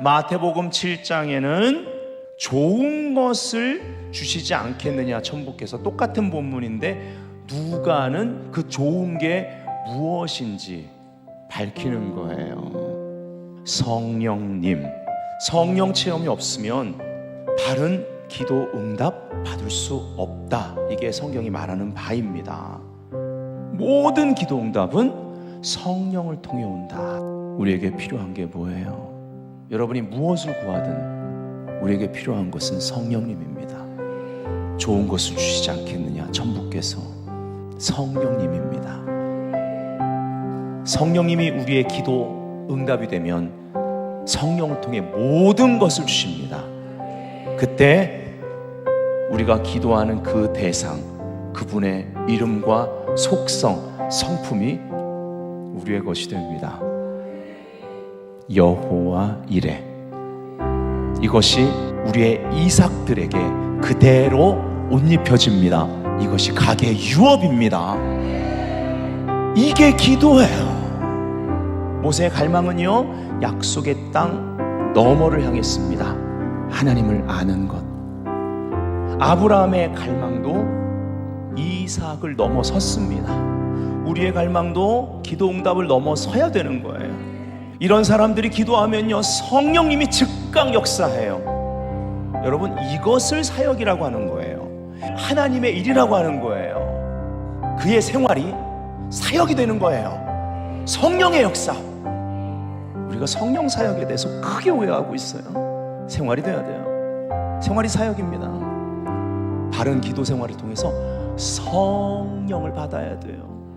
마태복음 7장에는 좋은 것을 주시지 않겠느냐 천부께서 똑같은 본문인데 누가는 그 좋은 게 무엇인지 밝히는 거예요. 성령님, 성령 체험이 없으면 바른 기도 응답 받을 수 없다. 이게 성경이 말하는 바입니다. 모든 기도 응답은 성령을 통해 온다. 우리에게 필요한 게 뭐예요? 여러분이 무엇을 구하든 우리에게 필요한 것은 성령님입니다. 좋은 것을 주시지 않겠느냐? 천부께서 성령님입니다. 성령님이 우리의 기도 응답이 되면 성령을 통해 모든 것을 주십니다. 그때 우리가 기도하는 그 대상, 그분의 이름과 속성, 성품이 우리의 것이 됩니다. 여호와 이레. 이것이 우리의 이삭들에게 그대로 옷 입혀집니다. 이것이 가게 유업입니다. 이게 기도예요. 모세의 갈망은요, 약속의 땅 너머를 향했습니다. 하나님을 아는 것. 아브라함의 갈망도 이삭을 넘어섰습니다. 우리의 갈망도 기도 응답을 넘어서야 되는 거예요. 이런 사람들이 기도하면요, 성령님이 즉각 역사해요. 여러분, 이것을 사역이라고 하는 거예요. 하나님의 일이라고 하는 거예요. 그의 생활이 사역이 되는 거예요. 성령의 역사. 우리가 성령 사역에 대해서 크게 오해하고 있어요. 생활이 돼야 돼요. 생활이 사역입니다. 바른 기도 생활을 통해서 성령을 받아야 돼요.